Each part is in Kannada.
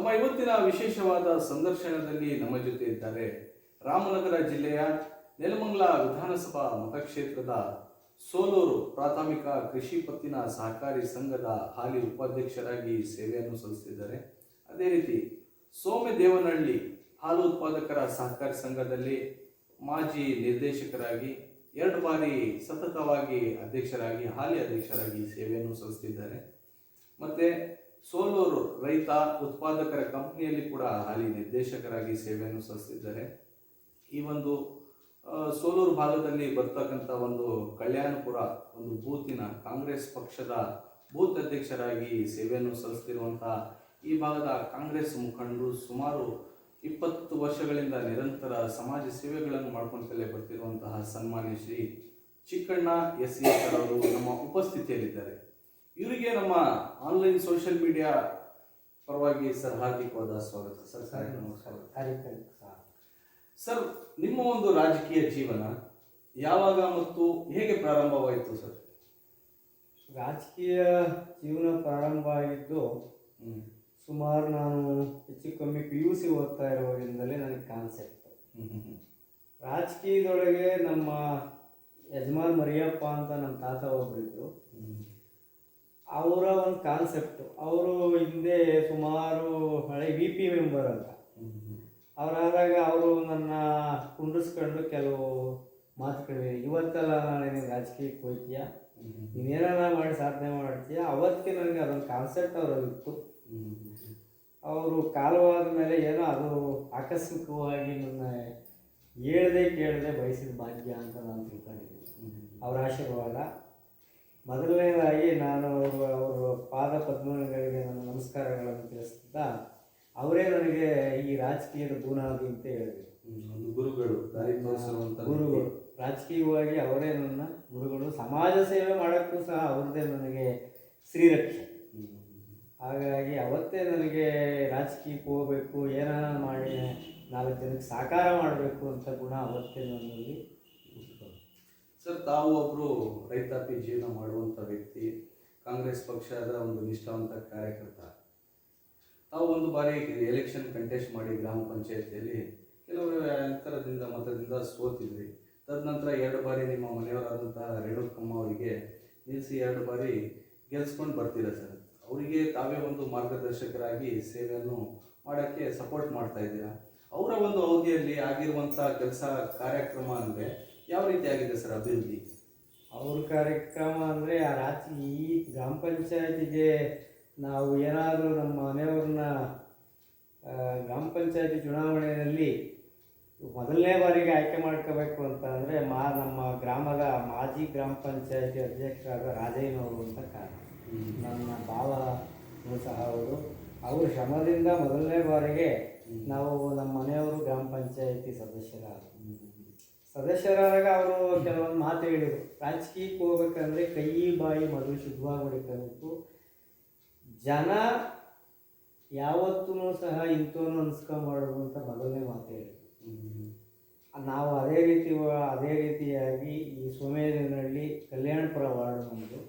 ನಮ್ಮ ಇವತ್ತಿನ ವಿಶೇಷವಾದ ಸಂದರ್ಶನದಲ್ಲಿ ನಮ್ಮ ಜೊತೆ ಇದ್ದಾರೆ ರಾಮನಗರ ಜಿಲ್ಲೆಯ ನೆಲಮಂಗಲ ವಿಧಾನಸಭಾ ಮತಕ್ಷೇತ್ರದ ಸೋಲೂರು ಪ್ರಾಥಮಿಕ ಕೃಷಿ ಪತ್ತಿನ ಸಹಕಾರಿ ಸಂಘದ ಹಾಲಿ ಉಪಾಧ್ಯಕ್ಷರಾಗಿ ಸೇವೆಯನ್ನು ಸಲ್ಲಿಸುತ್ತಿದ್ದಾರೆ ಅದೇ ರೀತಿ ಸೋಮ್ಯ ದೇವನಹಳ್ಳಿ ಹಾಲು ಉತ್ಪಾದಕರ ಸಹಕಾರಿ ಸಂಘದಲ್ಲಿ ಮಾಜಿ ನಿರ್ದೇಶಕರಾಗಿ, ಎರಡು ಬಾರಿ ಸತತವಾಗಿ ಅಧ್ಯಕ್ಷರಾಗಿ, ಹಾಲಿ ಅಧ್ಯಕ್ಷರಾಗಿ ಸೇವೆಯನ್ನು ಸಲ್ಲಿಸುತ್ತಿದ್ದಾರೆ ಮತ್ತೆ ಸೋಲೂರು ರೈತ ಉತ್ಪಾದಕರ ಕಂಪ್ನಿಯಲ್ಲಿ ಕೂಡ ಹಾಲಿ ನಿರ್ದೇಶಕರಾಗಿ ಸೇವೆಯನ್ನು ಸಲ್ಲಿಸಿದ್ದಾರೆ. ಈ ಒಂದು ಸೋಲೂರು ಭಾಗದಲ್ಲಿ ಬರ್ತಕ್ಕಂಥ ಒಂದು ಕಲ್ಯಾಣಪುರ ಒಂದು ಬೂತಿನ ಕಾಂಗ್ರೆಸ್ ಪಕ್ಷದ ಬೂತ್ ಅಧ್ಯಕ್ಷರಾಗಿ ಸೇವೆಯನ್ನು ಸಲ್ಲಿಸ್ತಿರುವಂತಹ ಈ ಭಾಗದ ಕಾಂಗ್ರೆಸ್ ಮುಖಂಡರು ಸುಮಾರು ಇಪ್ಪತ್ತು ವರ್ಷಗಳಿಂದ ನಿರಂತರ ಸಮಾಜ ಸೇವೆಗಳನ್ನು ಮಾಡ್ಕೊಂತಲೇ ಬರ್ತಿರುವಂತಹ ಸನ್ಮಾನ್ಯ ಶ್ರೀ ಚಿಕ್ಕಣ್ಣ ಎಸ್ ಎಸ್ ಅವರು ನಮ್ಮ ಉಪಸ್ಥಿತಿಯಲ್ಲಿದ್ದಾರೆ. ಇವರಿಗೆ ನಮ್ಮ ಆನ್ಲೈನ್ ಸೋಷಿಯಲ್ ಮೀಡಿಯಾ ಪರವಾಗಿ ಸರ್ ಹಾರ್ದಿಕವಾದ ಸ್ವಾಗತ. ಸರ್ ಸರ್ ನಿಮ್ಮ ಒಂದು ರಾಜಕೀಯ ಜೀವನ ಯಾವಾಗ ಮತ್ತು ಹೇಗೆ ಪ್ರಾರಂಭವಾಯಿತು ಸರ್? ರಾಜಕೀಯ ಜೀವನ ಪ್ರಾರಂಭ ಆಗಿದ್ದು ಸುಮಾರು ನಾನು ಹೆಚ್ಚು ಕಮ್ಮಿ ಪಿ ಯು ಸಿ ಓದ್ತಾ ಇರುವಾಗಿಂದಲೇ ನನಗೆ ಕಾನ್ಸೆಪ್ಟ್. ರಾಜಕೀಯದೊಳಗೆ ನಮ್ಮ ಯಜಮಾನ್ ಮರಿಯಪ್ಪ ಅಂತ ನಮ್ಮ ತಾತ ಒಬ್ಬರಿದ್ರು. ಅವರ ಒಂದು ಕಾನ್ಸೆಪ್ಟು ಅವರು ಹಿಂದೆ ಸುಮಾರು ಹಳೆ ವಿ ಪಿ ಮೆಂಬರ್ ಅಂತ. ಅವರಾದಾಗ ಅವರು ನನ್ನ ಕುಂಡಿಸ್ಕೊಂಡು ಕೆಲವು ಮಾತುಗಳಿವೆ ಇವತ್ತೆಲ್ಲ ನಾನು ನಿನಗೆ ರಾಜಕೀಯಕ್ಕೆ ಹೋಗ್ತೀಯ. ನೀನೇನಾರ ಮಾಡಿ ಸಾಧನೆ ಮಾಡ್ತೀಯ ಅವತ್ತಿಗೆ ನನಗೆ ಅದೊಂದು ಕಾನ್ಸೆಪ್ಟ್ ಅವರಲ್ಲಿತ್ತು. ಅವರು ಕಾಲವಾದ ಮೇಲೆ ಏನೋ ಅದು ಆಕಸ್ಮಿಕವಾಗಿ ನನ್ನ ಹೇಳ್ದೆ ಕೇಳದೆ ಬಯಸಿದ ಭಾಗ್ಯ ಅಂತ ನಾನು ತಿಳ್ಕೊಂಡಿದ್ದೀನಿ. ಅವರ ಆಶೀರ್ವಾದ ಮೊದಲನೇದಾಗಿ ನಾನು ಅವರು ಅವರ ಪಾದ ಪದ್ಮಗಳಿಗೆ ನನ್ನ ನಮಸ್ಕಾರಗಳನ್ನು ತಿಳಿಸ್ತಾ ಅವರೇ ನನಗೆ ಈ ರಾಜಕೀಯದ ಬುನಾದಿ ಅಂತ ಹೇಳಿದರು ಒಂದು ಗುರುಗಳು ಗುರುಗಳು ರಾಜಕೀಯವಾಗಿ ಅವರೇ ನನ್ನ ಗುರುಗಳು ಸಮಾಜ ಸೇವೆ ಮಾಡೋಕ್ಕೂ ಸಹ ಅವ್ರದ್ದೇ ನನಗೆ ಶ್ರೀರಕ್ಷೆ. ಹಾಗಾಗಿ ಅವತ್ತೇ ನನಗೆ ರಾಜಕೀಯಕ್ಕೆ ಹೋಗಬೇಕು ಏನಾರ ಮಾಡಿ ನಾಲ್ಕು ಜನಕ್ಕೆ ಸಾಕಾರ ಮಾಡಬೇಕು ಅಂತ ಗುಣ ಅವತ್ತೇ ನನ್ನಲ್ಲಿ. ಸರ್, ತಾವು ಒಬ್ಬರು ರೈತಾಪಿ ಜೀವನ ಮಾಡುವಂತ ವ್ಯಕ್ತಿ, ಕಾಂಗ್ರೆಸ್ ಪಕ್ಷದ ಒಂದು ನಿಷ್ಠಾವಂತ ಕಾರ್ಯಕರ್ತ. ತಾವು ಒಂದು ಬಾರಿ ಎಲೆಕ್ಷನ್ ಕಂಟೆಸ್ಟ್ ಮಾಡಿ ಗ್ರಾಮ ಪಂಚಾಯತಿಯಲ್ಲಿ ಕೆಲವರು ಅಂತರದಿಂದ, ಮತದಿಂದ ಸೋತಿದ್ರಿ. ತದನಂತರ ಎರಡು ಬಾರಿ ನಿಮ್ಮ ಮನೆಯವರಾದಂತಹ ರೇಣುಕಮ್ಮ ಅವರಿಗೆ ನಿಲ್ಲಿಸಿ ಎರಡು ಬಾರಿ ಗೆಲ್ಸ್ಕೊಂಡು ಬರ್ತೀರಾ ಸರ್? ಅವರಿಗೆ ತಾವೇ ಒಂದು ಮಾರ್ಗದರ್ಶಕರಾಗಿ ಸೇವೆಯನ್ನು ಮಾಡೋಕ್ಕೆ ಸಪೋರ್ಟ್ ಮಾಡ್ತಾ ಇದ್ದೀರಾ? ಅವರ ಒಂದು ಅವಧಿಯಲ್ಲಿ ಆಗಿರುವಂಥ ಕೆಲಸ ಕಾರ್ಯಕ್ರಮ ಅಂದರೆ ಯಾವ ರೀತಿ ಆಗಿದೆ ಸರ್ ಅಭಿವೃದ್ಧಿ? ಅವ್ರ ಕಾರ್ಯಕ್ರಮ ಅಂದರೆ ಆ ರಾತ್ರಿ ಈ ಗ್ರಾಮ ಪಂಚಾಯತಿಗೆ ನಾವು ಏನಾದರೂ ನಮ್ಮ ಮನೆಯವ್ರನ್ನ ಗ್ರಾಮ ಪಂಚಾಯತಿ ಚುನಾವಣೆಯಲ್ಲಿ ಮೊದಲನೇ ಬಾರಿಗೆ ಆಯ್ಕೆ ಮಾಡ್ಕೋಬೇಕು ಅಂತ ಅಂದರೆ ಮಾ ನಮ್ಮ ಗ್ರಾಮದ ಮಾಜಿ ಗ್ರಾಮ ಪಂಚಾಯತಿ ಅಧ್ಯಕ್ಷರಾದ ರಾಜಯ್ಯನವರು ಅಂತ ಕಾರಣ. ನನ್ನ ಭಾವ ಸಹ ಅವರು. ಅವರು ಶ್ರಮದಿಂದ ಮೊದಲನೇ ಬಾರಿಗೆ ನಾವು ನಮ್ಮ ಮನೆಯವರು ಗ್ರಾಮ ಪಂಚಾಯತಿ ಸದಸ್ಯರಾದರು. ಸದಸ್ಯರಾದಾಗ ಅವರು ಕೆಲವೊಂದು ಮಾತು ಹೇಳಿದರು. ರಾಜಕೀಯಕ್ಕೆ ಹೋಗ್ಬೇಕಂದ್ರೆ ಕೈ ಬಾಯಿ ಮದುವೆ ಶುದ್ಧವಾಗಿ ಹೊಡಿಕೋಬೇಕು ಜನ ಯಾವತ್ತೂ ಸಹ ಇಂಥವನು ಅನ್ಸ್ಕೊಂಬಾರ್ದು ಅಂತ ಮೊದಲನೇ ಮಾತು ಹೇಳಿದರು. ನಾವು ಅದೇ ರೀತಿ ಅದೇ ರೀತಿಯಾಗಿ ಈ ಸೋಮೇಜನಹಳ್ಳಿ ಕಲ್ಯಾಣಪುರ ವಾರ್ಡ್ ನಮ್ಮದು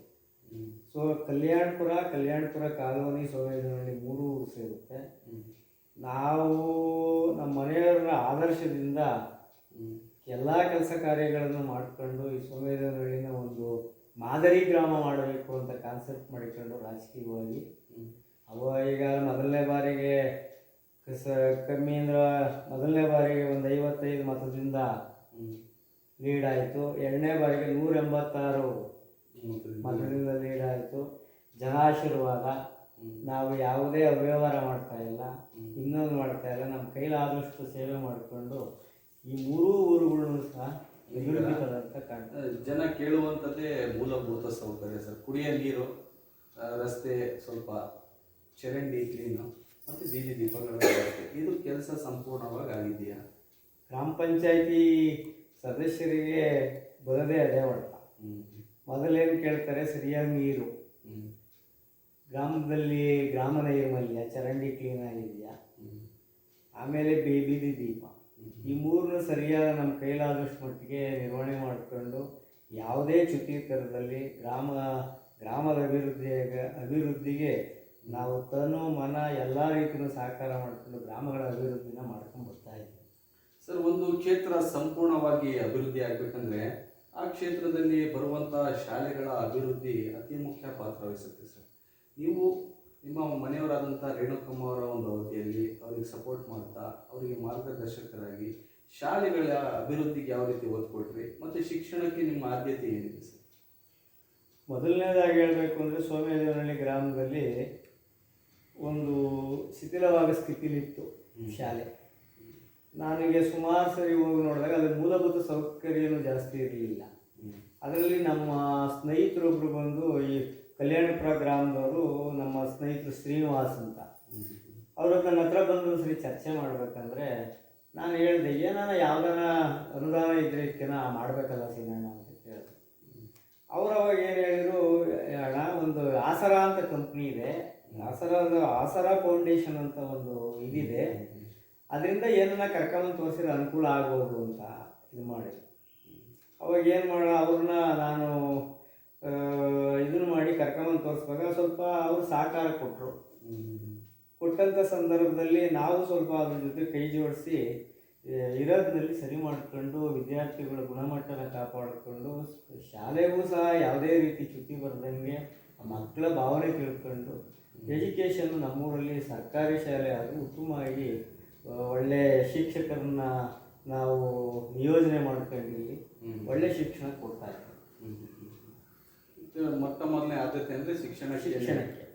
ಸೊ ಕಲ್ಯಾಣಪುರ ಕಲ್ಯಾಣಪುರ ಕಾಲೋನಿ ಸೋಮೇಜನಹಳ್ಳಿ ಮೂರು ಸೇರುತ್ತೆ. ನಾವು ನಮ್ಮ ಮನೆಯವರ ಆದರ್ಶದಿಂದ ಎಲ್ಲ ಕೆಲಸ ಕಾರ್ಯಗಳನ್ನು ಮಾಡಿಕೊಂಡು ಈ ಸೋಮೇನಹಳ್ಳಿನ ಒಂದು ಮಾದರಿ ಗ್ರಾಮ ಮಾಡಬೇಕು ಅಂತ ಕಾನ್ಸೆಪ್ಟ್ ಮಾಡಿಕೊಂಡು ರಾಜಕೀಯವಾಗಿ ಅವ ಈಗ ಮೊದಲನೇ ಬಾರಿಗೆ ಕಸ, ಕಮ್ಮಿ ಅಂದ್ರೆ ಮೊದಲನೇ ಬಾರಿಗೆ ಒಂದು ಐವತ್ತೈದು ಮತದಿಂದ. ಲೀಡ್ ಆಯಿತು ಎರಡನೇ ಬಾರಿಗೆ ನೂರ ಎಂಬತ್ತಾರು ಮತದಿಂದ ಲೀಡ್ ಆಯಿತು ಜನಾಶೀರ್ವಾದ. ನಾವು ಯಾವುದೇ ಅವ್ಯವಹಾರ ಮಾಡ್ತಾ ಇಲ್ಲ ಇನ್ನೊಂದು ಮಾಡ್ತಾ ಇಲ್ಲ ನಮ್ಮ ಕೈಲಾದಷ್ಟು ಸೇವೆ ಮಾಡಿಕೊಂಡು ಈ ಮೂರೂ ಜನ ಕೇಳುವಂಥದ್ದೇ ಮೂಲಭೂತ ಸೌಕರ್ಯ ಸರ್ ಕುಡಿಯ ನೀರು ಆ, ರಸ್ತೆ ಸ್ವಲ್ಪ ಚರಂಡಿ ಕ್ಲೀನು ಮತ್ತು ಬೀದಿ ದೀಪಗಳ ವ್ಯವಸ್ಥೆ ಇದು ಕೆಲಸ ಸಂಪೂರ್ಣವಾಗಿ ಆಗಿದೆಯಾ ಗ್ರಾಮ ಪಂಚಾಯತಿ ಸದಸ್ಯರಿಗೆ ಬರೋದೇ ಅದೇ ಹೊಡೆತ ಹ್ಮ್. ಮೊದಲೇನು ಕೇಳ್ತಾರೆ ಸರಿಯಾಗಿ ನೀರು ಹ್ಮ್. ಗ್ರಾಮದಲ್ಲಿ ಗ್ರಾಮ ನೈರ್ಮಲ್ಯ ಚರಂಡಿ ಕ್ಲೀನ್ ಆಗಿದೆಯಾ ಹ್ಮ್. ಆಮೇಲೆ ಬೀ ಬೀದಿ ದೀಪ. ಈ ಮೂರನ್ನ ಸರಿಯಾದ ನಮ್ಮ ಕೈಲಾದಷ್ಟು ಮಟ್ಟಿಗೆ ನಿರ್ವಹಣೆ ಮಾಡಿಕೊಂಡು ಯಾವುದೇ ಚುತೀಕರದಲ್ಲಿ ಗ್ರಾಮ, ಗ್ರಾಮದ ಅಭಿವೃದ್ಧಿಯಾಗ, ಅಭಿವೃದ್ಧಿಗೆ ನಾವು ತನು ಮನ ಎಲ್ಲ ರೀತಿಯೂ ಸಹಕಾರ ಮಾಡಿಕೊಂಡು ಗ್ರಾಮಗಳ ಅಭಿವೃದ್ಧಿನ ಮಾಡ್ಕೊಂಡು ಬರ್ತಾ ಇದ್ದೀವಿ. ಸರ್, ಒಂದು ಕ್ಷೇತ್ರ ಸಂಪೂರ್ಣವಾಗಿ ಅಭಿವೃದ್ಧಿ ಆಗಬೇಕಂದ್ರೆ ಆ ಕ್ಷೇತ್ರದಲ್ಲಿ ಬರುವಂಥ ಶಾಲೆಗಳ ಅಭಿವೃದ್ಧಿ ಅತಿ ಮುಖ್ಯ ಪಾತ್ರ ವಹಿಸುತ್ತೆ ಸರ್. ನೀವು ನಿಮ್ಮ ಮನೆಯವರಾದಂಥ ರೇಣುಕಮ್ಮ ಅವರ ಒಂದು ಅವಧಿಯಲ್ಲಿ ಅವರಿಗೆ ಸಪೋರ್ಟ್ ಮಾಡ್ತಾ ಅವರಿಗೆ ಮಾರ್ಗದರ್ಶಕರಾಗಿ ಶಾಲೆಗಳ ಅಭಿವೃದ್ಧಿಗೆ ಯಾವ ರೀತಿ ಒತ್ತು ಕೊಟ್ರಿ ಮತ್ತು ಶಿಕ್ಷಣಕ್ಕೆ ನಿಮ್ಮ ಆದ್ಯತೆ ಏನಿದೆ ಸರ್? ಮೊದಲನೇದಾಗಿ ಹೇಳಬೇಕು ಅಂದರೆ ಸೋಮೇದೇವನಹಳ್ಳಿ ಗ್ರಾಮದಲ್ಲಿ ಒಂದು ಶಿಥಿಲವಾದ ಸ್ಥಿತಿಲಿತ್ತು ಶಾಲೆ. ನನಗೆ ಸುಮಾರು ಸರಿ ಹೋಗಿ ನೋಡಿದಾಗ ಅದರ ಮೂಲಭೂತ ಸೌಕರ್ಯನೂ ಜಾಸ್ತಿ ಇರಲಿಲ್ಲ. ಅದರಲ್ಲಿ ನಮ್ಮ ಸ್ನೇಹಿತರೊಬ್ಬರು ಬಂದು ಈ ಕಲ್ಯಾಣಪುರ ಗ್ರಾಮದವರು ನಮ್ಮ ಸ್ನೇಹಿತರು ಶ್ರೀನಿವಾಸ್ ಅಂತ. ಅವರು ನನ್ನ ಹತ್ರ ಬಂದು ಸರಿ ಚರ್ಚೆ ಮಾಡಬೇಕಂದ್ರೆ ನಾನು ಹೇಳಿದೆ ಏನಾರ ಯಾವ್ದಾನ ಅನುದಾನ ಇದ್ರೆ ಇದಕ್ಕೆನ ಮಾಡಬೇಕಲ್ಲ ಸೀನಣ್ಣ ಅಂತ ಕೇಳಿದೆ. ಅವ್ರು ಅವಾಗ ಏನು ಹೇಳಿದ್ರು ಅಣ್ಣ ಒಂದು ಆಸರ ಅಂತ ಕಂಪ್ನಿ ಇದೆ. ಆಸರ ಆಸರ ಫೌಂಡೇಶನ್ ಅಂತ ಒಂದು ಇದಿದೆ. ಅದರಿಂದ ಏನನ್ನ ಕರ್ಕೊಂಡು ತೋರಿಸಿದ್ರೆ ಅನುಕೂಲ ಆಗ್ಬೋದು ಅಂತ ಇದು ಮಾಡಿ ಅವಾಗ ಏನು ಮಾಡೋಣ ಅವ್ರನ್ನ ನಾನು ಇದನ್ನು ಮಾಡಿ ಕರ್ಕೊಂಬಂದು ತೋರಿಸ್ವಾಗ ಸ್ವಲ್ಪ ಅವರು ಸಹಕಾರ ಕೊಟ್ಟರು ಕೊಟ್ಟಂಥ ಸಂದರ್ಭದಲ್ಲಿ ನಾವು ಸ್ವಲ್ಪ ಅದ್ರ ಜೊತೆ ಕೈ ಜೋಡಿಸಿ ಇರೋದ್ರಲ್ಲಿ ಸರಿ ಮಾಡಿಕೊಂಡು ವಿದ್ಯಾರ್ಥಿಗಳ ಗುಣಮಟ್ಟನ ಕಾಪಾಡಿಕೊಂಡು, ಶಾಲೆಗೂ ಸಹ ಯಾವುದೇ ರೀತಿ ಚ್ಯುತಿ ಬರ್ದಂಗೆ ಮಕ್ಕಳ ಭಾವನೆ ತಿಳ್ಕೊಂಡು, ಎಜುಕೇಷನ್ ನಮ್ಮೂರಲ್ಲಿ ಸರ್ಕಾರಿ ಶಾಲೆ ಅದು ಉತ್ತಮವಾಗಿ ಒಳ್ಳೆಯ ಒಳ್ಳೆ ಶಿಕ್ಷಕರನ್ನ ನಾವು ನಿಯೋಜನೆ ಮಾಡ್ಕೊಂಡಿಲ್ಲಿ ಒಳ್ಳೆ ಶಿಕ್ಷಣ ಕೊಡ್ತಾ ಇದ್ದೀವಿ. ಇದು ಮೊಟ್ಟ ಮೊದಲನೇ ಆದ್ಯತೆ ಅಂದರೆ ಶಿಕ್ಷಣ ಶಿಕ್ಷಣಕ್ಕೆ.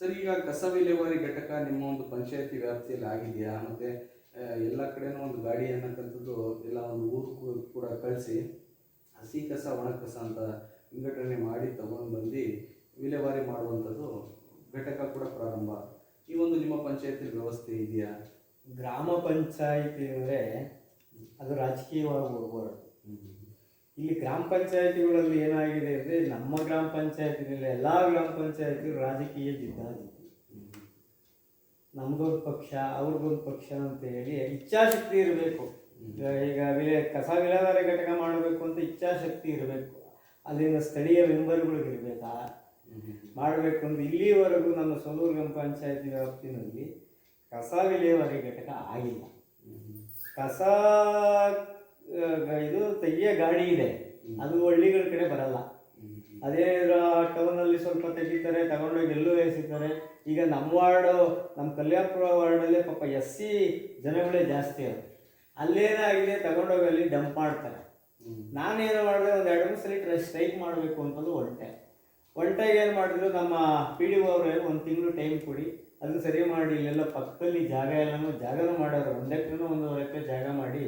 ಸರ್ ಈಗ ಕಸ ವಿಲೇವಾರಿ ಘಟಕ ನಿಮ್ಮ ಒಂದು ಪಂಚಾಯತಿ ವ್ಯಾಪ್ತಿಯಲ್ಲಿ ಆಗಿದೆಯಾ? ಮತ್ತೆ ಎಲ್ಲ ಕಡೆನೂ ಒಂದು ಗಾಡಿ ಅನ್ನಕ್ಕಂಥದ್ದು ಎಲ್ಲ ಒಂದು ಊರು ಕೂಡ ಕಳಿಸಿ ಹಸಿ ಕಸ ಒಣ ಕಸ ಅಂತ ವಿಂಗಡಣೆ ಮಾಡಿ ತಗೊಂಡು ಬಂದು ವಿಲೇವಾರಿ ಮಾಡುವಂಥದ್ದು ಘಟಕ ಕೂಡ ಪ್ರಾರಂಭ. ಈ ಒಂದು ನಿಮ್ಮ ಪಂಚಾಯತಿ ವ್ಯವಸ್ಥೆ ಇದೆಯಾ? ಗ್ರಾಮ ಪಂಚಾಯಿತಿ ಅಂದರೆ ಅದು ರಾಜಕೀಯವಾಗಿ ಹೋಗ್ಬಾರ್ದು. ಇಲ್ಲಿ ಗ್ರಾಮ ಪಂಚಾಯತಿಗಳಲ್ಲಿ ಏನಾಗಿದೆ ಅಂದರೆ ನಮ್ಮ ಗ್ರಾಮ ಪಂಚಾಯತಿನಲ್ಲಿ ಎಲ್ಲ ಗ್ರಾಮ ಪಂಚಾಯತಿ ರಾಜಕೀಯ ಜಿದ್ದಾಜಿದ್ದಿ ನಮ್ದೊಂದು ಪಕ್ಷ ಅವ್ರಿಗೊಂದು ಪಕ್ಷ ಅಂತ ಹೇಳಿ ಇಚ್ಛಾಶಕ್ತಿ ಇರಬೇಕು. ಈಗ ವಿಲೆ ಕಸ ವಿಲೇವಾರಿ ಘಟಕ ಮಾಡಬೇಕು ಅಂತ ಇಚ್ಛಾಶಕ್ತಿ ಇರಬೇಕು. ಅಲ್ಲಿನ ಸ್ಥಳೀಯ ಮೆಂಬರ್ಗಳಿಗೆ ಇರಬೇಕಾ? ಮಾಡಬೇಕು ಅಂತ ಇಲ್ಲಿವರೆಗೂ ನಮ್ಮ ಸೋಲೂರು ಗ್ರಾಮ ಪಂಚಾಯತಿ ವ್ಯಾಪ್ತಿನಲ್ಲಿ ಕಸ ವಿಲೇವಾರಿ ಘಟಕ ಆಗಿಲ್ಲ. ಕಸ ಇದು ತೆಗಿಯ ಗಾಡಿ ಇದೆ. ಅದು ಹಳ್ಳಿಗಳ ಕಡೆ ಬರಲ್ಲ. ಅದೇ ಟೌನಲ್ಲಿ ಸ್ವಲ್ಪ ತೆಗಿತಾರೆ ತಗೊಂಡೋಗಿ ಎಲ್ಲೂ ಎಸಿತಾರೆ. ಈಗ ನಮ್ಮ ವಾರ್ಡು ನಮ್ಮ ಕಲ್ಯಾಣಪುರ ವಾರ್ಡಲ್ಲೇ ಪಾಪ ಎಸ್ ಸಿ ಜನಗಳೇ ಜಾಸ್ತಿ ಅವರು. ಅಲ್ಲೇನಾಗಿದೆ ತಗೊಂಡೋಗಿ ಅಲ್ಲಿ ಡಂಪ್ ಮಾಡ್ತಾರೆ. ನಾನೇನು ಮಾಡಿದೆ ಒಂದು ಎರಡು ಮೂರು ಸಲ ಸ್ಟ್ರೈಕ್ ಮಾಡಬೇಕು ಅಂತಂದು ಹೊರಟೆ ಹೊರಟಾಗ ಏನು ಮಾಡಿದ್ರು ನಮ್ಮ ಪಿ ಡಿ ಅವರು ಒಂದು ತಿಂಗಳು ಟೈಮ್ ಕೊಡಿ. ಅದನ್ನು ಸರಿ ಮಾಡಿ ಇಲ್ಲೆಲ್ಲ ಪಕ್ಕದಲ್ಲಿ ಜಾಗ ಎಲ್ಲನೂ ಜಾಗನೂ ಮಾಡೋರು ಒಂದು ಎಕರೆನೂ ಒಂದೂವರೆ ಎಕರೆ ಜಾಗ ಮಾಡಿ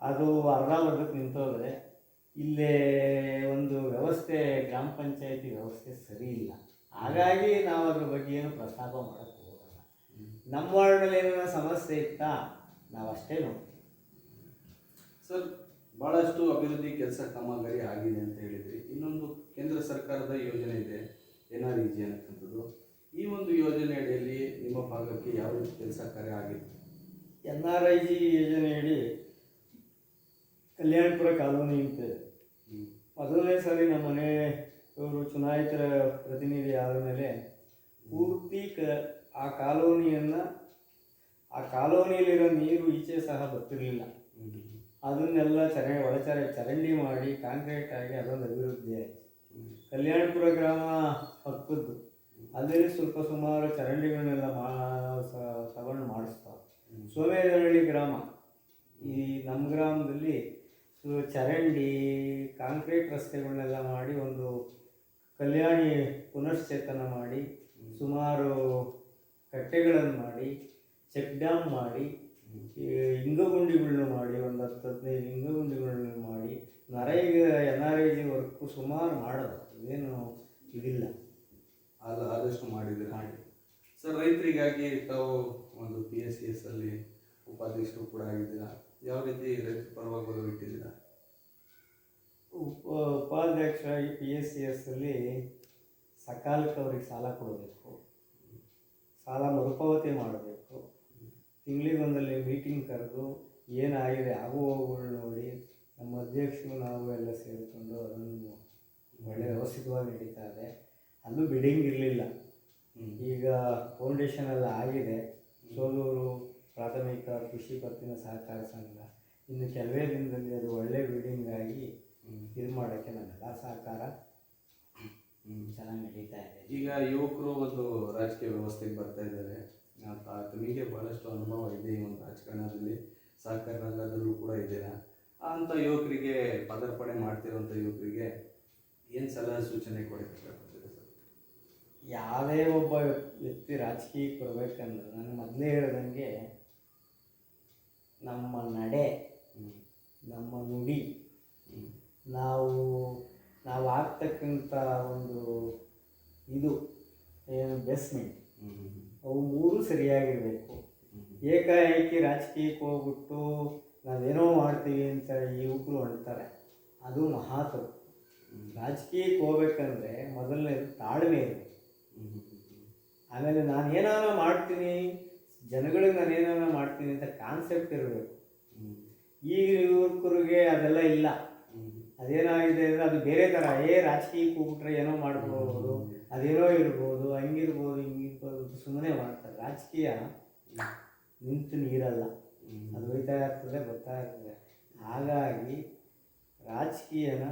ಅದು ಅರ್ಧ ವರ್ಗಕ್ಕೆ ನಿಂತೋದ್ರೆ ಇಲ್ಲೇ ಒಂದು ವ್ಯವಸ್ಥೆ ಗ್ರಾಮ ಪಂಚಾಯತಿ ವ್ಯವಸ್ಥೆ ಸರಿ ಇಲ್ಲ. ಹಾಗಾಗಿ ನಾವು ಅದ್ರ ಬಗ್ಗೆ ಏನು ಪ್ರಸ್ತಾಪ ಮಾಡೋಕ್ಕೆ ಹೋಗಲ್ಲ. ನಮ್ಮ ವಾರ್ಡಲ್ಲಿ ಏನೇನು ಸಮಸ್ಯೆ ಇತ್ತಾ ನಾವು ಅಷ್ಟೇ ನೋಡ್ತೀವಿ. ಸರ್ ಭಾಳಷ್ಟು ಅಭಿವೃದ್ಧಿ ಕೆಲಸ ಕಾಮಗಾರಿ ಆಗಿದೆ ಅಂತ ಹೇಳಿದ್ರಿ. ಇನ್ನೊಂದು ಕೇಂದ್ರ ಸರ್ಕಾರದ ಯೋಜನೆ ಇದೆ ಎನ್ ಆರ್ ಇ ಜಿ ಅನ್ನಕ್ಕಂಥದ್ದು ಈ ಒಂದು ಯೋಜನೆ ಅಡಿಯಲ್ಲಿ ನಿಮ್ಮ ಭಾಗಕ್ಕೆ ಯಾವ ರೀತಿ ಕೆಲಸ ಕಾರ್ಯ ಆಗಿದೆ ಎನ್ ಆರ್ ಐ ಜಿ ಯೋಜನೆಯಡಿ ಕಲ್ಯಾಣಪುರ ಕಾಲೋನಿ ಅಂತ. ಮೊದಲನೇ ಸಾರಿ ನಮ್ಮ ಮನೆ ಇವರು ಚುನಾಯಿತರ ಪ್ರತಿನಿಧಿ ಆದ ಮೇಲೆ ಪೂರ್ತಿ ಕ, ಆ ಕಾಲೋನಿಯನ್ನು, ಆ ಕಾಲೋನಿಯಲ್ಲಿರೋ ನೀರು ಈಚೆ ಸಹ ಬರ್ತಿರಲಿಲ್ಲ. ಅದನ್ನೆಲ್ಲ ಚರ, ಒಳಚರ ಚರಂಡಿ ಮಾಡಿ ಕಾಂಕ್ರೀಟ್ ಆಗಿ ಅದೊಂದು ಅಭಿವೃದ್ಧಿ ಆಯಿತು. ಕಲ್ಯಾಣಪುರ ಗ್ರಾಮ ಹಕ್ಕದ್ದು ಅಲ್ಲಿ ಸ್ವಲ್ಪ ಸುಮಾರು ಚರಂಡಿಗಳನ್ನೆಲ್ಲ ಮಾ ತಗೊಂಡು ಗ್ರಾಮ. ಈ ನಮ್ಮ ಗ್ರಾಮದಲ್ಲಿ ಚರಂಡಿ, ಕಾಂಕ್ರೀಟ್ ರಸ್ತೆಗಳನ್ನೆಲ್ಲ ಮಾಡಿ ಒಂದು ಕಲ್ಯಾಣಿ ಪುನಶ್ಚೇತನ ಮಾಡಿ, ಸುಮಾರು ಕಟ್ಟೆಗಳನ್ನು ಮಾಡಿ, ಚೆಕ್ ಡ್ಯಾಮ್ ಮಾಡಿ ಇಂಗಗುಂಡಿಗಳನ್ನ ಮಾಡಿ, ಒಂದು ಹತ್ತು ಹದಿನೈದು ಇಂಗಗುಂಡಿಗಳನ್ನ ಮಾಡಿ, NREGA N R I G work ಸುಮಾರು ಮಾಡೋದು. ಏನು ಇದಿಲ್ಲ. ಅದು ಆದಷ್ಟು ಮಾಡಿದ್ರೆ ಮಾಡಿ ಸರ್, ರೈತರಿಗಾಗಿ ತಾವು ಒಂದು ಪಿ ಎಸ್ ಸಿ ಎಸ್ ಅಲ್ಲಿ ಉಪಾಧ್ಯಕ್ಷರು ಕೂಡ ಆಗಿದ್ದೀರಾ? ಯಾವ ರೀತಿ ರೈತರ ಪರವಾಗಿ ಇಟ್ಟಿದ್ದೀರಾ ಉಪ ಈ ಪಿ ಎಸ್ ಸಿ ಎಸ್ಸಲ್ಲಿ ಸಕಾಲಕ್ಕೆ ಅವ್ರಿಗೆ ಸಾಲ ಕೊಡಬೇಕು. ಸಾಲ ಮರುಪಾವತಿ ಮಾಡಬೇಕು. ತಿಂಗಳಿಗೊಂದಲ್ಲಿ ಮೀಟಿಂಗ್ ಕರೆದು ಏನಾಗಿದೆ ಆಗು ಹೋಗುಗಳು ನೋಡಿ ನಮ್ಮ ಅಧ್ಯಕ್ಷರು ನಾವು ಎಲ್ಲ ಸೇರಿಕೊಂಡು ಅದನ್ನು ಒಳ್ಳೆ ವ್ಯವಸ್ಥಿತವಾಗಿ ನಡೀತಾ ಇದೆ. ಅಲ್ಲೂ ಬಿಡಿಂಗ್ ಇರಲಿಲ್ಲ. ಈಗ ಫೌಂಡೇಶನ್ ಎಲ್ಲ ಆಗಿದೆ. ಸೋಲೂರು ಪ್ರಾಥಮಿಕ ಕೃಷಿ ಪತ್ತಿನ ಸಹಕಾರ ಸಂಘ. ಇನ್ನು ಕೆಲವೇ ದಿನದಲ್ಲಿ ಅದು ಒಳ್ಳೆ ಬಿಲ್ಡಿಂಗ್ ಆಗಿ ಇದು ಮಾಡೋಕ್ಕೆ ನಮ್ಮೆಲ್ಲ ಸಹಕಾರ ಚೆನ್ನಾಗಿ ನಡೀತಾ ಇದೆ. ಈಗ ಯುವಕರು ಒಂದು ರಾಜಕೀಯ ವ್ಯವಸ್ಥೆಗೆ ಬರ್ತಾ ಇದ್ದಾರೆ. ತಮಗೆ ಬಹಳಷ್ಟು ಅನುಭವ ಇದೆ ಈ ಒಂದು ರಾಜಕಾರಣದಲ್ಲಿ. ಸಹಕಾರ ರಂಗದಲ್ಲೂ ಕೂಡ ಇದ್ದೀರಾ ಅಂತ ಯುವಕರಿಗೆ ಪದಾರ್ಪಣೆ ಮಾಡ್ತಿರೋಂಥ ಯುವಕರಿಗೆ ಏನು ಸಲಹೆ ಸೂಚನೆ ಇಷ್ಟಪಡ್ತೀರಾ ಸರ್? ಯಾವುದೇ ಒಬ್ಬ ವ್ಯಕ್ತಿ ರಾಜಕೀಯಕ್ಕೆ ಬರಬೇಕಂದ್ರೆ ನಾನು ಮೊದಲೇ ಹೇಳ್ದಂಗೆ ನಮ್ಮ ನಡೆ, ನಮ್ಮ ನುಡಿ, ನಾವು ನಾವು ಆಗ್ತಕ್ಕಂಥ ಒಂದು ಇದು, ಏನು ಬೇಸ್ಮೆಂಟ್ ಅವು ಮೂರು ಸರಿಯಾಗಿರಬೇಕು. ಏಕಾಏಕಿ ರಾಜಕೀಯಕ್ಕೆ ಹೋಗ್ಬಿಟ್ಟು ನಾವೇನೋ ಮಾಡ್ತೀವಿ ಅಂತ ಯುವಕರು ಅಂತಾರೆ. ಅದು ಮಹಾ ರಾಜಕೀಯಕ್ಕೆ ಹೋಗ್ಬೇಕಂದ್ರೆ ಮೊದಲನೇದು ತಾಳ್ಮೆ ಇರಬೇಕು. ಆಮೇಲೆ ನಾನು ಏನಾದ್ರೂ ಮಾಡ್ತೀನಿ ಜನಗಳಿಗೆ ನಾನು ಏನಾರ ಮಾಡ್ತೀನಿ ಅಂತ ಕಾನ್ಸೆಪ್ಟ್ ಇರಬೇಕು. ಈಗ ಯುವಕರಿಗೆ ಅದೆಲ್ಲ ಇಲ್ಲ. ಅದೇನಾಗಿದೆ ಅಂದರೆ ಅದು ಬೇರೆ ಥರ ಏ ರಾಜಕೀಯ ಹೋಗ್ಬಿಟ್ರೆ ಏನೋ ಮಾಡ್ಬೋದು ಅದೇನೋ ಇರ್ಬೋದು ಹಂಗಿರ್ಬೋದು ಹಿಂಗಿರ್ಬೋದು ಸುಮ್ಮನೆ ಮಾಡ್ತಾರೆ. ರಾಜಕೀಯ ನಿಂತು ನೀರಲ್ಲ. ಅದು ಹೋಯ್ತಾ ಇರ್ತದೆ ಬರ್ತಾ ಇರ್ತದೆ. ಹಾಗಾಗಿ ರಾಜಕೀಯನ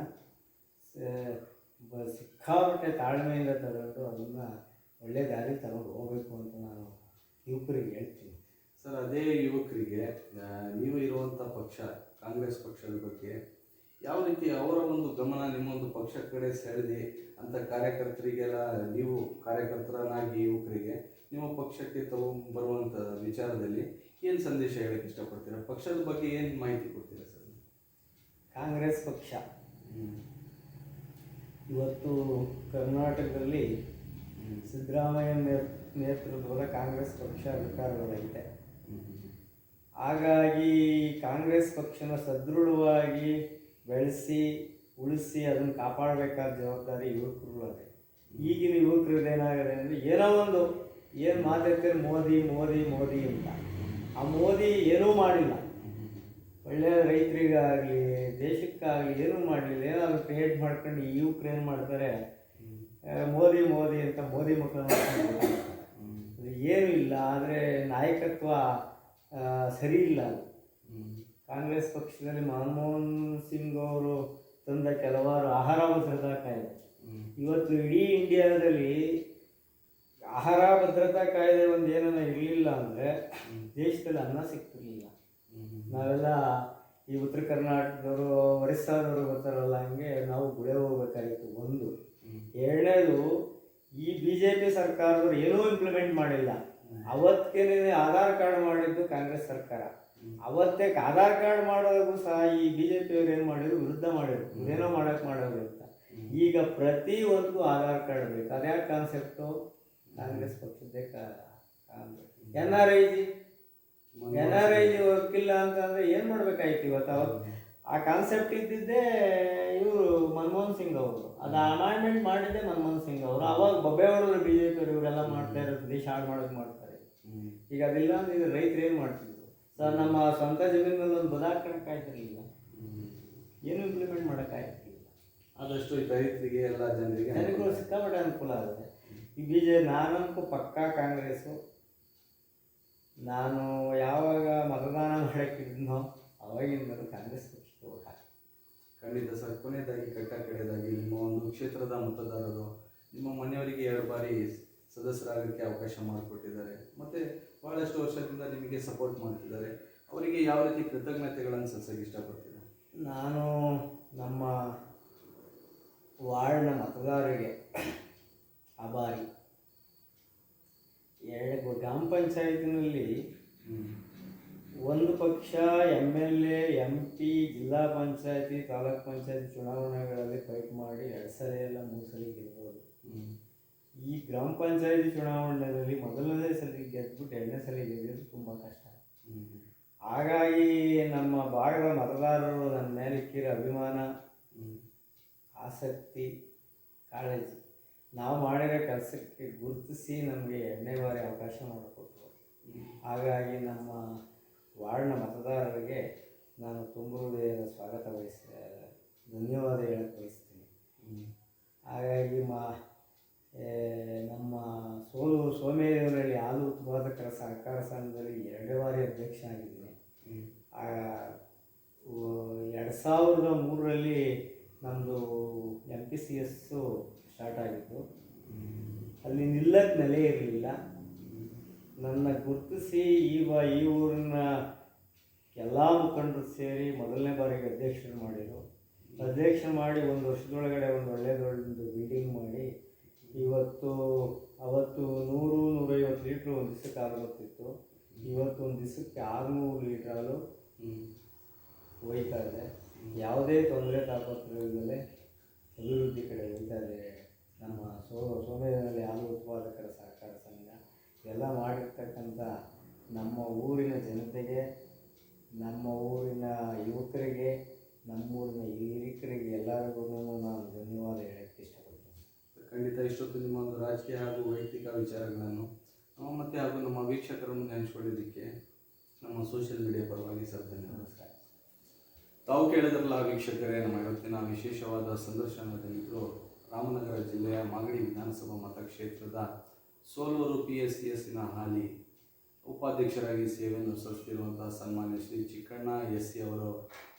ಸಿಕ್ಕಾಪಟ್ಟೆ ತಾಳ್ಮೆಯಿಂದ ತಗೊಂಡು ಅದನ್ನು ಒಳ್ಳೆ ದಾರಿ ತಗೊಂಡು ಹೋಗಬೇಕು ಅಂತ ನಾನು ಯುವಕರಿಗೆ ಹೇಳ್ತೀನಿ. ಸರ್ ಅದೇ ಯುವಕರಿಗೆ ನೀವು ಇರುವಂಥ ಪಕ್ಷ ಕಾಂಗ್ರೆಸ್ ಪಕ್ಷದ ಬಗ್ಗೆ ಯಾವ ರೀತಿ ಅವರ ಒಂದು ಗಮನ ನಿಮ್ಮೊಂದು ಪಕ್ಷ ಕಡೆ ಸೆಳೆದಿ ಅಂತ ಕಾರ್ಯಕರ್ತರಿಗೆಲ್ಲ ನೀವು ಕಾರ್ಯಕರ್ತರನ್ನಾಗಿ ಯುವಕರಿಗೆ ನಿಮ್ಮ ಪಕ್ಷಕ್ಕೆ ತಗೊಂಡ್ಬರುವಂಥ ವಿಚಾರದಲ್ಲಿ ಏನು ಸಂದೇಶ ಹೇಳಕ್ಕೆ ಇಷ್ಟಪಡ್ತೀರಾ? ಪಕ್ಷದ ಬಗ್ಗೆ ಏನು ಮಾಹಿತಿ ಕೊಡ್ತೀರಾ ಸರ್? ಕಾಂಗ್ರೆಸ್ ಪಕ್ಷ. ಇವತ್ತು ಕರ್ನಾಟಕದಲ್ಲಿ. ಸಿದ್ದರಾಮಯ್ಯ ನೇತೃತ್ವದ ಕಾಂಗ್ರೆಸ್ ಪಕ್ಷ ಅಧಿಕಾರದಲ್ಲಿದೆ. ಹಾಗಾಗಿ ಕಾಂಗ್ರೆಸ್ ಪಕ್ಷನ ಸದೃಢವಾಗಿ ಬೆಳೆಸಿ ಉಳಿಸಿ ಅದನ್ನು ಕಾಪಾಡಬೇಕಾದ ಜವಾಬ್ದಾರಿ ಯುವಕರು ಅದೇ. ಈಗಿನ ಯುವಕರದ್ದು ಏನಾಗಿದೆ ಅಂದರೆ ಏನೋ ಒಂದು ಏನು ಮಾತಾಡ್ತಾರೆ ಮೋದಿ ಮೋದಿ ಮೋದಿ ಅಂತ. ಆ ಮೋದಿ ಏನೂ ಮಾಡಿಲ್ಲ. ಒಳ್ಳೆಯ ರೈತರಿಗಾಗಲಿ ದೇಶಕ್ಕಾಗಲಿ ಏನೂ ಮಾಡಲಿಲ್ಲ. ಏನಾದರೂ ಕ್ರಿಯೇಟ್ ಮಾಡ್ಕೊಂಡು ಈ ಯುವಕರು ಏನು ಮಾಡ್ತಾರೆ? ಮೋದಿ ಮೋದಿ ಅಂತ ಮೋದಿ ಮಕ್ಕಳನ್ನ ಏನೂ ಇಲ್ಲ ಆದರೆ ನಾಯಕತ್ವ ಸರಿ ಇಲ್ಲ ಅದು. ಕಾಂಗ್ರೆಸ್ ಪಕ್ಷದಲ್ಲಿ ಮನಮೋಹನ್ ಸಿಂಗ್ ಅವರು ತಂದ ಕೆಲವಾರು ಆಹಾರ ಭದ್ರತಾ ಕಾಯ್ದೆ. ಇವತ್ತು ಇಡೀ ಇಂಡಿಯಾದಲ್ಲಿ ಆಹಾರ ಭದ್ರತಾ ಕಾಯ್ದೆ ಒಂದು ಏನನ್ನ ಇರಲಿಲ್ಲ ಅಂದರೆ ದೇಶದಲ್ಲಿ ಅನ್ನ ಸಿಗ್ತಿರ್ಲಿಲ್ಲ. ನಾವೆಲ್ಲ ಈ ಉತ್ತರ ಕರ್ನಾಟಕದವರು ಒರಿಸ್ಸಾದವರು ಬರ್ತಾರಲ್ಲ ಹಂಗೆ ನಾವು ಗುಳೆ ಹೋಗ್ಬೇಕಾಗಿತ್ತು ಒಂದು. ಎರಡನೇದು ಈ ಬಿ ಜೆ ಪಿ ಏನೂ ಇಂಪ್ಲಿಮೆಂಟ್ ಮಾಡಿಲ್ಲ. ಅವತ್ತೇನೇ ಆಧಾರ್ ಕಾರ್ಡ್ ಮಾಡಿದ್ದು ಕಾಂಗ್ರೆಸ್ ಸರ್ಕಾರ. ಅವತ್ತೇ ಆಧಾರ್ ಕಾರ್ಡ್ ಮಾಡೋದು ಸಹ ಈ ಬಿ ಜೆ ಪಿಯವ್ರು ಏನು ಮಾಡಿದ್ರು, ವಿರುದ್ಧ ಮಾಡಿದ್ರು. ಇದೇನೋ ಮಾಡಕ್ಕೆ ಮಾಡೋದು ಅಂತ. ಈಗ ಪ್ರತಿ ಒಂದು ಆಧಾರ್ ಕಾರ್ಡ್ ಬೇಕು. ಅದ್ಯಾವ concept Congress ಪಕ್ಷದ್ದೇ N R I G. N R I G ವರ್ಕಿಲ್ಲ ಅಂತಂದ್ರೆ ಏನು ಮಾಡ್ಬೇಕಾಯ್ತು ಇವತ್ತು? ಆ ಕಾನ್ಸೆಪ್ಟ್ ಇದ್ದಿದ್ದೇ ಇವರು ಮನಮೋಹನ್ ಸಿಂಗ್ ಅವರು. ಅದು ಅನಾಯ್ಮೆಂಟ್ ಮಾಡಿದ್ದೆ ಮನಮೋಹನ್ ಸಿಂಗ್ ಅವರು. ಅವಾಗ ಬೊಬ್ಬೆ ಹೊಡೆದ್ರು ಬಿ ಜೆ ಪಿಯವರು ಇವರೆಲ್ಲ ಮಾಡ್ತಾ ಇರೋದು ದೇಶ ಹಾಳು ಮಾಡೋದು ಮಾಡ್ತಾರೆ. ಈಗ ಅದಿಲ್ಲ ಅಂದ್ರೆ ರೈತರು ಏನು ಮಾಡ್ತಿದ್ರು? ಸರ್ ನಮ್ಮ ಸ್ವಂತ ಜಮೀನಲ್ಲಿ ಒಂದು ಬದಾಕಣಕ್ಕೆ ಆಯ್ತಿರಲಿಲ್ಲ. ಹ್ಮ್. ಏನು ಇಂಪ್ಲಿಮೆಂಟ್ ಮಾಡೋಕ್ಕಾಗ್ತಿಲ್ಲ ಆದಷ್ಟು ರೈತರಿಗೆ ಎಲ್ಲ ಜನರಿಗೆ ಜನಗಳು ಸಿಕ್ಕಾಪಟ್ಟೆ ಅನುಕೂಲ ಆಗುತ್ತೆ. ಈ ಬಿ ಜೆ ನಾನಂತೂ ಪಕ್ಕಾ ಕಾಂಗ್ರೆಸ್ಸು. ನಾನು ಯಾವಾಗ ಮತದಾನ ಮಾಡೋಕ್ಕಿದ್ನೋ ಅವಾಗಿಂದಲೂ ಕಾಂಗ್ರೆಸ್ ಪಕ್ಷಕ್ಕೆ ಓಟ್ ಹಾಕ್ತೀನಿ ಖಂಡಿತ ಸರ್ ಕೊನೆಯದಾಗಿ ಕಟ್ಟ ಕಡೆಯದಾಗಿ ನಿಮ್ಮ ಒಂದು ಕ್ಷೇತ್ರದ ಮತದಾರರು ನಿಮ್ಮ ಮನೆಯವರಿಗೆ ಎರಡು ಬಾರಿ ಸದಸ್ಯರಾಗಕ್ಕೆ ಅವಕಾಶ ಮಾಡಿಕೊಟ್ಟಿದ್ದಾರೆ. ಮತ್ತು ಬಹಳಷ್ಟು ವರ್ಷದಿಂದ ನಿಮಗೆ ಸಪೋರ್ಟ್ ಮಾಡ್ತಿದ್ದಾರೆ. ಅವರಿಗೆ ಯಾವ ರೀತಿ ಕೃತಜ್ಞತೆಗಳನ್ನು ಸಲ್ಲಿಸಕ್ಕೆ ಇಷ್ಟಪಡ್ತೀರಿ? ನಾನು ನಮ್ಮ ವಾರ್ಡ್ನ ಮತದಾರರಿಗೆ ಆಭಾರಿ. ಎರಡು ಗ್ರಾಮ ಪಂಚಾಯತಿನಲ್ಲಿ ಒಂದು ಪಕ್ಷ M L A M P ಜಿಲ್ಲಾ ಪಂಚಾಯತಿ ತಾಲೂಕ್ ಪಂಚಾಯತಿ ಚುನಾವಣೆಗಳಲ್ಲಿ ಫೈಟ್ ಮಾಡಿ ಎರಡು ಸಲ ಎಲ್ಲ ಮೂರು ಸಲ ಗೆಲ್ಬೋದು. ಈ ಗ್ರಾಮ ಪಂಚಾಯತಿ ಚುನಾವಣೆಯಲ್ಲಿ ಮೊದಲನೇ ಸಲ ಗೆದ್ಬಿಟ್ಟು ಎರಡನೇ ಸಲ ಗೆದ್ದಿದ್ದು ತುಂಬ ಕಷ್ಟ. ಹಾಗಾಗಿ ನಮ್ಮ ಭಾಗದ ಮತದಾರರು ನನ್ನ ಮೇಲೆ ಇಕ್ಕಿರೋ ಅಭಿಮಾನ ಆಸಕ್ತಿ ಕಾಳಜಿ. ನಾವು ಮಾಡಿರೋ ಕೆಲಸಕ್ಕೆ ಗುರುತಿಸಿ ನಮಗೆ ಎರಡನೇ ಬಾರಿ ಅವಕಾಶ ಮಾಡಿಕೊಟ್ರು. ಹಾಗಾಗಿ ನಮ್ಮ ವಾರ್ಡ್ನ ಮತದಾರರಿಗೆ ನಾನು ತುಂಬ ಹೃದಯದ ಸ್ವಾಗತ ಬಯಸ ಧನ್ಯವಾದ ಹೇಳಕ್ಕೆ ಬಯಸ್ತೀನಿ. ಹಾಗಾಗಿ ಮಾ ನಮ್ಮ ಸೋಲು ಸೋಮೇಶ್ವರಲ್ಲಿ ಹಾಲು ಉತ್ಪಾದಕರ ಸಹಕಾರ ಸಂಘದಲ್ಲಿ ಎರಡೇ ಬಾರಿ ಅಧ್ಯಕ್ಷ ಆಗಿದ್ದೀನಿ. ಎರಡು ಸಾವಿರದ ಮೂರರಲ್ಲಿ ನಮ್ಮದು M P C S start ಆಗಿತ್ತು. ಅಲ್ಲಿ ನಿಲ್ಲಕ್ಕೆ ನೆಲೆ ಇರಲಿಲ್ಲ. ನನ್ನ ಗುರುತಿಸಿ ಈಗ ಈ ಊರಿನ ಎಲ್ಲ ಮುಖಂಡರು ಸೇರಿ ಮೊದಲನೇ ಬಾರಿಗೆ ಅಧ್ಯಕ್ಷರು ಮಾಡಿದರು. ಅಧ್ಯಕ್ಷ ಮಾಡಿ ಒಂದು ವರ್ಷದೊಳಗಡೆ ಒಂದು ಒಳ್ಳೆಯದೊಂದು ಮೀಟಿಂಗ್ ಮಾಡಿ, ಇವತ್ತು ಅವತ್ತು ನೂರು, ನೂರೈವತ್ತು ಲೀಟ್ರ್ ಒಂದು ದಿವಸಕ್ಕೆ ಬರ್ತಿತ್ತು ಇವತ್ತು ಒಂದು ದಿವಸಕ್ಕೆ ಆರುನೂರು ಲೀಟ್ರ್ ಹಾಲು ಒಯ್ತಾ ಇದೆ. ಯಾವುದೇ ತೊಂದರೆ ತಾಪತ್ರವಿಲ್ಲದೆ ಅಭಿವೃದ್ಧಿ ಕಡೆ ಒಯ್ತಾ ಇದೆ ನಮ್ಮ ಸೋ ಸೋಮೇದಲ್ಲಿ ಹಾಲು ಉತ್ಪಾದಕರ ಸಹಕಾರ ಸಂಘ. ಎಲ್ಲ ಮಾಡಿರ್ತಕ್ಕಂಥ ನಮ್ಮ ಊರಿನ ಜನತೆಗೆ ನಮ್ಮ ಊರಿನ ಯುವಕರಿಗೆ ನಮ್ಮೂರಿನ ಹಿರಿಕರಿಗೆ ಎಲ್ಲರಿಗೂ ನಾನು ಧನ್ಯವಾದ ಹೇಳಕ್ಕೆ ಇಷ್ಟಪಡ್ತೀನಿ. ಖಂಡಿತ ಇಷ್ಟೊತ್ತು ನಿಮ್ಮ ಒಂದು ರಾಜಕೀಯ ಹಾಗೂ ವೈಯಕ್ತಿಕ ವಿಚಾರಗಳನ್ನು ಮತ್ತು ಮತ್ತೆ ಹಾಗೂ ನಮ್ಮ ವೀಕ್ಷಕರನ್ನು ನೆನೆಸ್ಕೊಳ್ಳೋದಕ್ಕೆ ನಮ್ಮ ಸೋಷಿಯಲ್ ಮೀಡಿಯಾ ಪರವಾಗಿ ಸರ್ ಧನ್ಯವಾದ. ತಾವು ಕೇಳಿದ್ರಲ್ಲ ವೀಕ್ಷಕರೇ ನಮ್ಮ ಇವತ್ತಿನ ವಿಶೇಷವಾದ ಸಂದರ್ಶನದಲ್ಲಿದ್ದರು ರಾಮನಗರ ಜಿಲ್ಲೆಯ ಮಾಗಡಿ ವಿಧಾನಸಭಾ ಮತಕ್ಷೇತ್ರದ ಸೋಲೂರು ಪಿ ಎಸ್ ಸಿ ಎಸ್ಸಿನ ಹಾಲಿ ಉಪಾಧ್ಯಕ್ಷರಾಗಿ ಸೇವೆಯನ್ನು ಸಲ್ಲಿಸುತ್ತಿರುವಂತಹ ಸನ್ಮಾನ್ಯ ಶ್ರೀ ಚಿಕ್ಕಣ್ಣ ಎಸ್ ಸಿ ಅವರು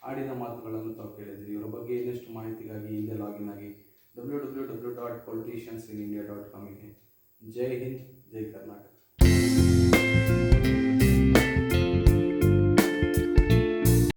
ಆಡಿದ ಮಾತುಗಳನ್ನು ತಾವು ಕೇಳಿದ್ರಿ ಇವರ ಬಗ್ಗೆ ಇನ್ನಷ್ಟು ಮಾಹಿತಿಗಾಗಿ ಹಿಂದೆ ಲಾಗಿನ್ ಆಗಿ W W W dot politicians in India dot ಕಾಮಿಗೆ ಜೈ ಹಿಂದ್, ಜೈ ಕರ್ನಾಟಕ.